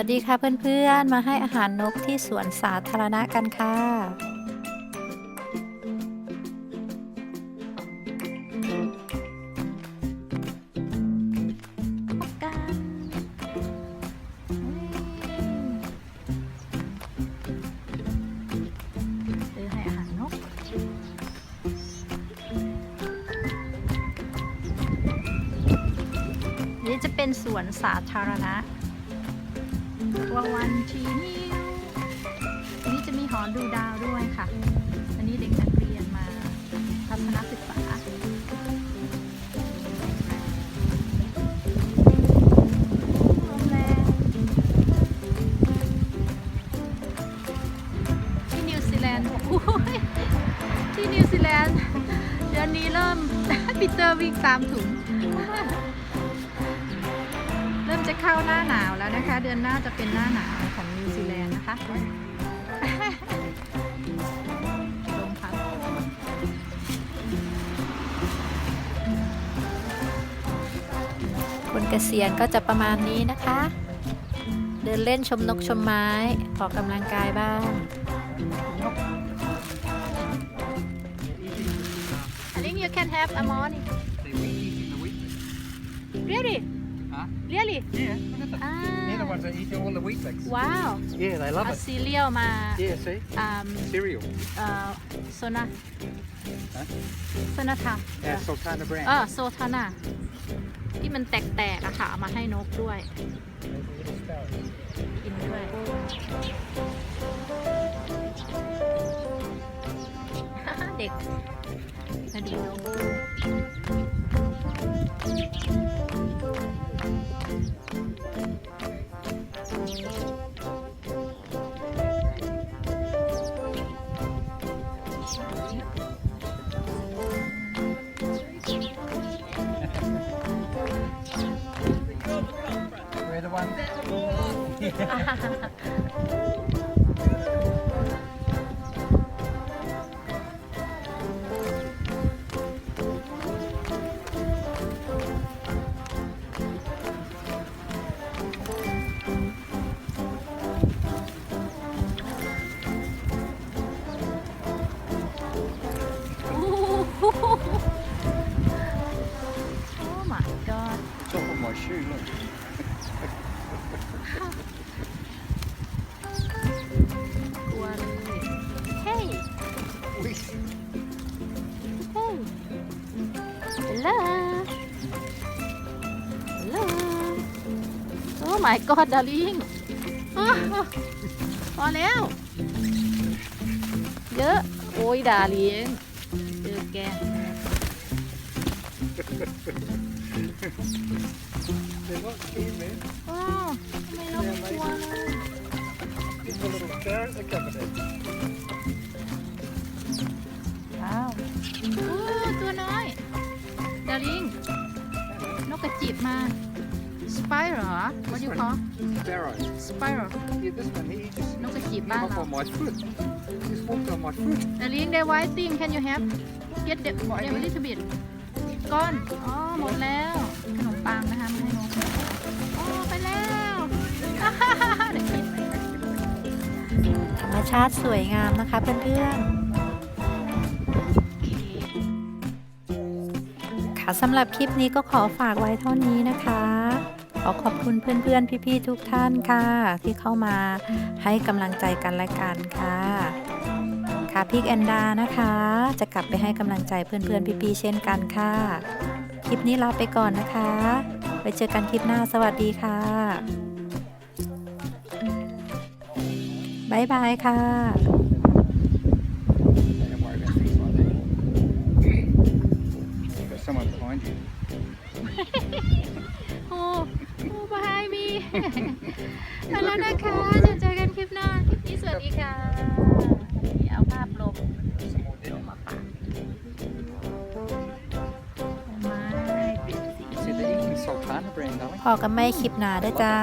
วัสดีค่ะเพื่อนๆ มาให้อาหารนกที่สวนสาธารณะกันค่ะกันซื้อให้อาหารนกนี่จะเป็นสวนสาธารณะ ตัววันทีนิวอันนี้จะมีหอดูดาวด้วยค่ะ อันนี้เด็กนักเรียนมาทัศนศึกษาที่นิวซีแลนด์ที่นิวซีแลนด์เดือนนี้เริ่มปีเตอร์วิ่งตามถุง เริ่มจะเข้าหน้าหนาวแล้วนะคะ เดือนหน้าจะเป็นหน้าหนาวของนิวซีแลนด์นะคะลมพัดคนเกษียณก็จะประมาณนี้นะคะ เดินเล่นชมนกชมไม้ออกกำลังกายบ้าง I think you can have a morning They week eating the weak. really Huh? Really Yeah, look at them. They're the อ่า ones that eat all the weaklings. ว้าว Yeah, they love เอา it. ซีเรียลมา Yeah, see? อ่า Cereal. เอ่อโซนาฮะโซนาทา Yeah, Sultana brand. เออโซทานาที่มันแตกๆอะค่ะเอามาให้นกด้วย กินด้วย เด็ก the ones. โอ้โหโอ้ my god Top of my shoe, look. กลัวเลย เฮ้ย Weak. เฮ้ย hello hello โอ้ my god darling อ้าวพอแล้ว เยอะ โอ้ยดาเลี้ยงเจอแก They're not keen, man. อ้าวทำไมเราไม่กลัวเลย These are little stars are coming in. ว้าวโอ้ตัวน้อยดาริง นกกระจิบมา Spiral เหรอ What do you call Sparrow. Spiral Yeah, this one here, he just นกกระจิบ came บ้าน up เรา on my foot. Just walked on my foot. ดาริง the white thing can you have get the the little bit ก้อน อ๋อ หมดแล้ว ขนมปังนะคะมาให้นกอ๋อ ไปแล้วเดี๋ยวกินธรรมชาติสวยงามนะคะเพื่อนๆ ค่ะสำหรับคลิปนี้ก็ขอฝากไว้เท่านี้นะคะ ขอขอบคุณเพื่อนๆ พี่ๆ ทุกท่านค่ะ ที่เข้ามาให้กำลังใจกันและกันค่ะ ค่ะพิกแอนดานะคะ จะกลับไปให้กำลังใจเพื่อนๆพี่ๆเช่นกันค่ะ คลิปนี้ลาไปก่อนนะคะไปเจอกันคลิปหน้าสวัสดีค่ะบ๊ายบายค่ะโอ้โอ้บายมีไปแล้วนะคะจะเจอกันคลิปหน้า คลิปนี้สวัสดีค่ะ พอกันไม่คลิปหนาด้วยจ้า